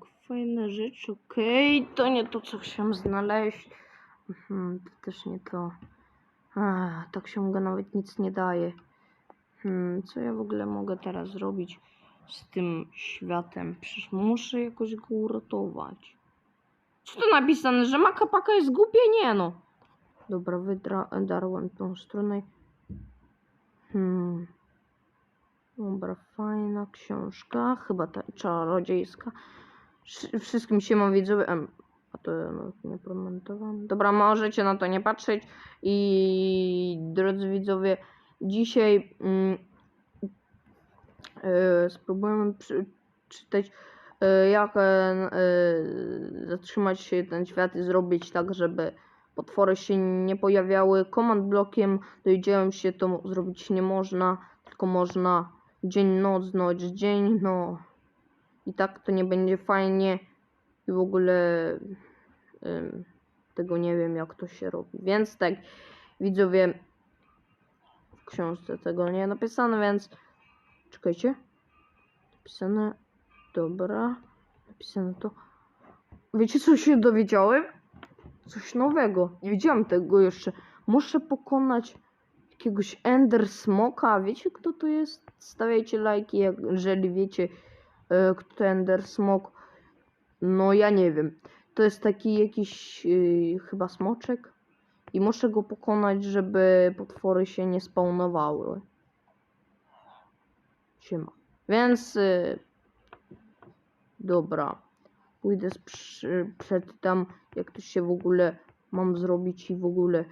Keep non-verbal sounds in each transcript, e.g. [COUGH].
Tak, fajna rzecz, okej. To nie to, co chciałem znaleźć. Mhm, to też nie to. A, ta książka nawet nic nie daje. Hmm, co ja w ogóle mogę teraz zrobić z tym światem? Przecież muszę jakoś go uratować. Co tu napisane, że makapaka jest głupie? Nie no. Dobra, wydarłem tą stronę. Hmm. Dobra, fajna książka. Chyba ta czarodziejska. Wszy- Wszystkim się ma widzowie. A to ja nawet nie komentowałem. Dobra, możecie na to nie patrzeć. I drodzy widzowie, dzisiaj mm, e, spróbujemy przeczytać, e, jak e, zatrzymać się ten świat i zrobić tak, żeby potwory się nie pojawiały. Command blokiem dowiedziałem się, to zrobić nie można, tylko można dzień, noc, noc, dzień, no. I tak to nie będzie fajnie i w ogóle tego nie wiem, jak to się robi. Więc tak, widzowie, w książce tego nie napisane, więc czekajcie. Napisane, dobra, napisane to. Wiecie, co się dowiedziałem? Coś nowego. Nie widziałem tego jeszcze. Muszę pokonać jakiegoś Ender Smoka. Wiecie, kto to jest? Stawiajcie lajki, jeżeli wiecie, e, kto to Ender Smok. No, ja nie wiem. To jest taki jakiś e, chyba smoczek. I muszę go pokonać, żeby potwory się nie spawnowały. Siema. Więc... e, dobra. Pójdę przy, przed tam, jak to się w ogóle mam zrobić i w ogóle.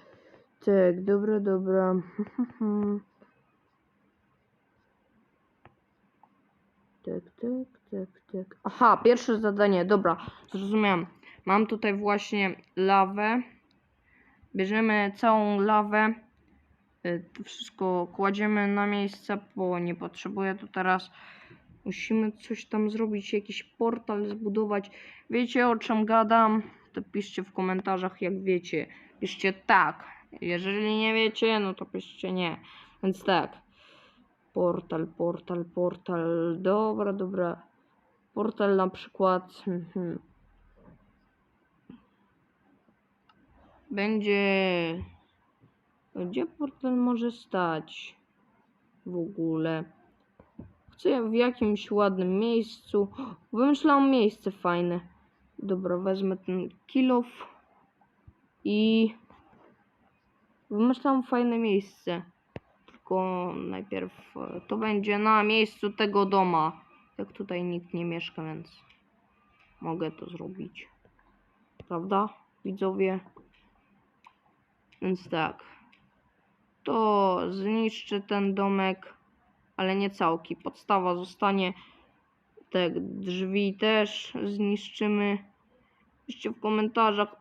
Tak, dobra, dobra. [LAUGHS] Tak, tak, tak, tak. Aha, pierwsze zadanie, dobra, zrozumiałem. Mam tutaj właśnie lawę. Bierzemy całą lawę. y, To wszystko kładziemy na miejsce, bo nie potrzebuję to teraz. Musimy coś tam zrobić, jakiś portal zbudować. Wiecie o czym gadam? To piszcie w komentarzach, jak wiecie. Piszcie tak. Jeżeli nie wiecie, no to piszcie nie. Więc tak. Portal, portal, portal. Dobra, dobra. Portal na przykład. mhm. Będzie. Gdzie portal może stać? W ogóle. Chcę w jakimś ładnym miejscu. Wymyślałam miejsce fajne. Dobra, wezmę ten kilof i wymyślam fajne miejsce. Tylko najpierw e, to będzie na miejscu tego doma. Jak tutaj nikt nie mieszka, więc mogę to zrobić. Prawda, widzowie? Więc tak. To zniszczę ten domek, ale nie całki. Podstawa zostanie. Te drzwi też zniszczymy. Piszcie w komentarzach.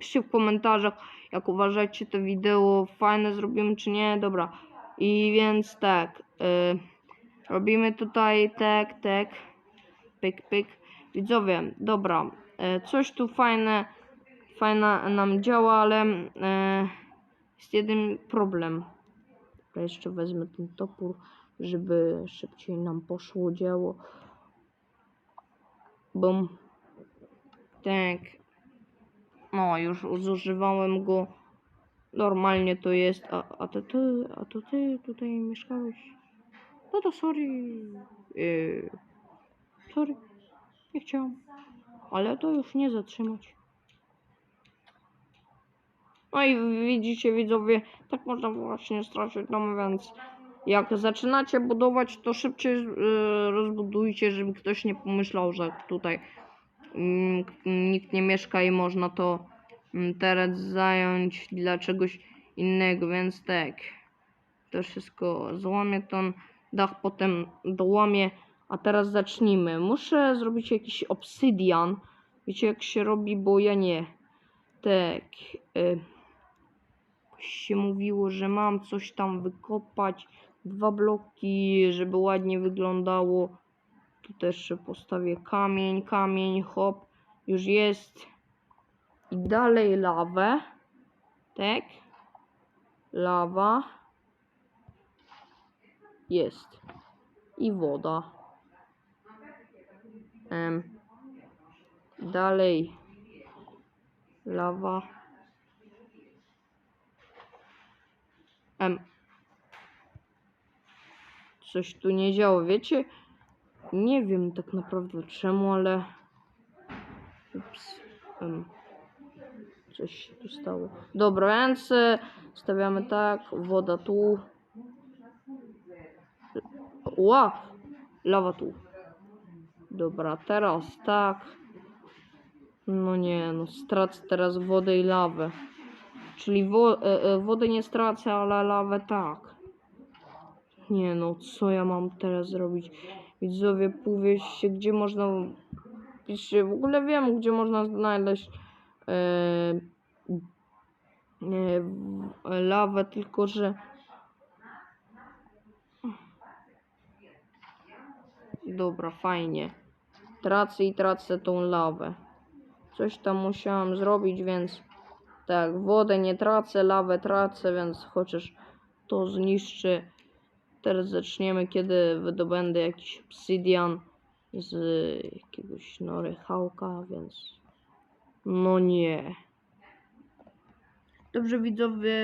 Piszcie w komentarzach, jak uważacie to wideo fajne zrobimy czy nie. Dobra. I więc tak. y, robimy tutaj tak, tak. Pyk, pyk. Widzowie, dobra. y, coś tu fajne, fajna nam działa, ale y, jest jeden problem. Dobra, jeszcze wezmę ten topór, żeby szybciej nam poszło dzieło. Bum. Tak. No, już zużywałem go. Normalnie to jest. A, a to ty, a to ty tutaj mieszkałeś? No to sorry. Yy, sorry. Nie chciałam. Ale to już nie zatrzymać. No i widzicie widzowie, tak można właśnie stracić dom, więc jak zaczynacie budować, to szybciej yy, rozbudujcie, żeby ktoś nie pomyślał, że tutaj nikt nie mieszka i można to mm, teren zająć dla czegoś innego, więc tak. To wszystko złamie ten dach, potem dołamie. A teraz zacznijmy. Muszę zrobić jakiś obsydian. Wiecie jak się robi, bo ja nie. Tak. Y się mówiło, że mam coś tam wykopać. Dwa bloki, żeby ładnie wyglądało. Tu też postawię kamień, kamień, hop. Już jest. I dalej lawę. Tak. Lawa. Jest. I woda. Em, dalej. Lawa. Em. Coś tu nie działo, wiecie? Nie wiem tak naprawdę czemu, ale... Ups. Em. Coś się tu stało. Dobra, więc e, stawiamy tak, woda tu. Ła! Lawa tu. Dobra, teraz tak. No nie, no stracę teraz wodę i lawę. Czyli wo e, e, wodę nie stracę, ale lawę tak. Nie no, co ja mam teraz zrobić? Widzowie, powiedzcie, gdzie można... Piszcie, w ogóle wiem, gdzie można znaleźć e, e, lawę, tylko że... Dobra, fajnie. Tracę i tracę tą lawę. Coś tam musiałam zrobić, więc tak, wodę nie tracę, lawę tracę, więc chociaż to zniszczy. Teraz zaczniemy, kiedy wydobędę jakiś obsydian z jakiegoś nory hałka, więc no nie. Dobrze widzowie,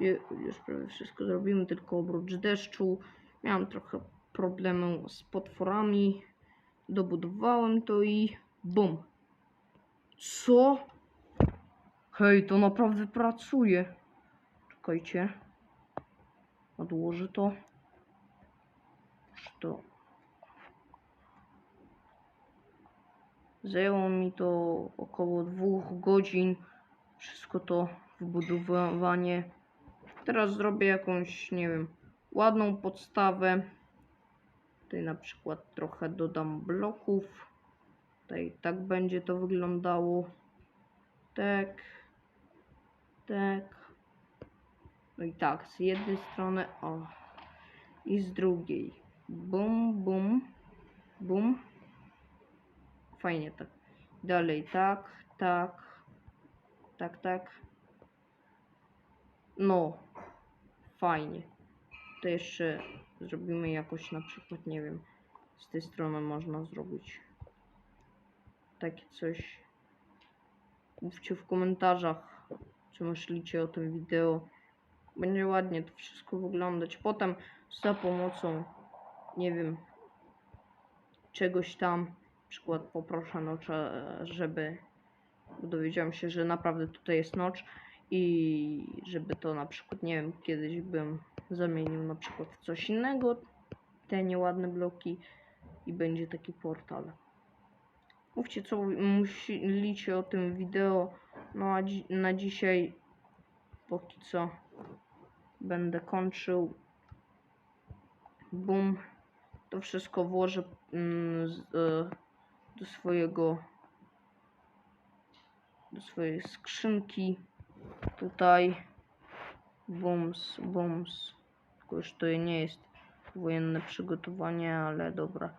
Ju- już prawie wszystko zrobimy, tylko oprócz deszczu. Miałem trochę problemu z potworami. Dobudowałem to i bum. Co? Hej, to naprawdę pracuje. Czekajcie. Odłożę to. To. Zajęło mi to około dwóch godzin. Wszystko to wybudowanie. Teraz zrobię jakąś, nie wiem, ładną podstawę. Tutaj na przykład trochę dodam bloków. Tutaj tak będzie to wyglądało. Tak. Tak. No i tak, z jednej strony o. I z drugiej. Bum, bum. Bum. Fajnie tak. Dalej tak, tak. Tak, tak. No. Fajnie. To jeszcze zrobimy jakoś na przykład, nie wiem, z tej strony można zrobić takie coś. Mówcie w komentarzach, co myślicie o tym wideo. Będzie ładnie to wszystko wyglądać. Potem za pomocą, nie wiem, czegoś tam, na przykład poproszę nocza, żeby bo dowiedziałem się, że naprawdę tutaj jest nocz i żeby to na przykład, nie wiem, kiedyś bym zamienił na przykład w coś innego, te nieładne bloki i będzie taki portal. Mówcie co myślicie o tym wideo, no a dzi- na dzisiaj póki co będę kończył. Bum. To wszystko włożę mm, e, do swojego do swojej skrzynki. Tutaj bums, bums. Tylko już to nie jest wojenne przygotowanie, ale dobra.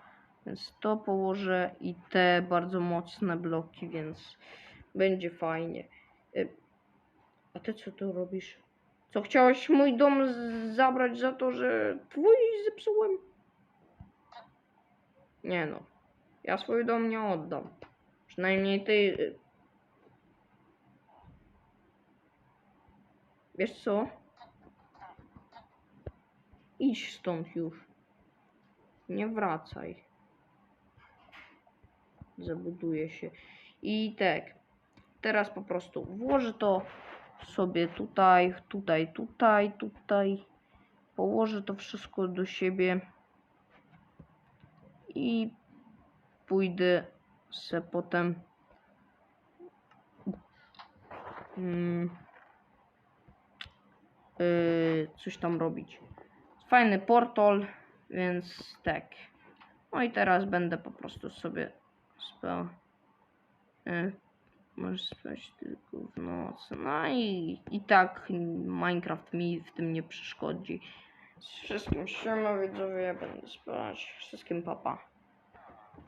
Więc to położę i te bardzo mocne bloki, więc będzie fajnie. Y, A ty co tu robisz? Co chciałeś mój dom zabrać za to, że twój zepsułem? Nie no. Ja swój dom nie oddam. Przynajmniej ty. y, Wiesz co? Idź stąd już. Nie wracaj. Zabuduję się. I tak. Teraz po prostu włożę to sobie tutaj, tutaj, tutaj, tutaj. Położę to wszystko do siebie. I pójdę se potem. Yy, coś tam robić. Fajny portal, więc tak. No i teraz będę po prostu sobie spał. Yy, możesz spać tylko w nocy. No i, i tak Minecraft mi w tym nie przeszkodzi. Z wszystkim siema widzowie, ja będę spać. Wszystkim papa.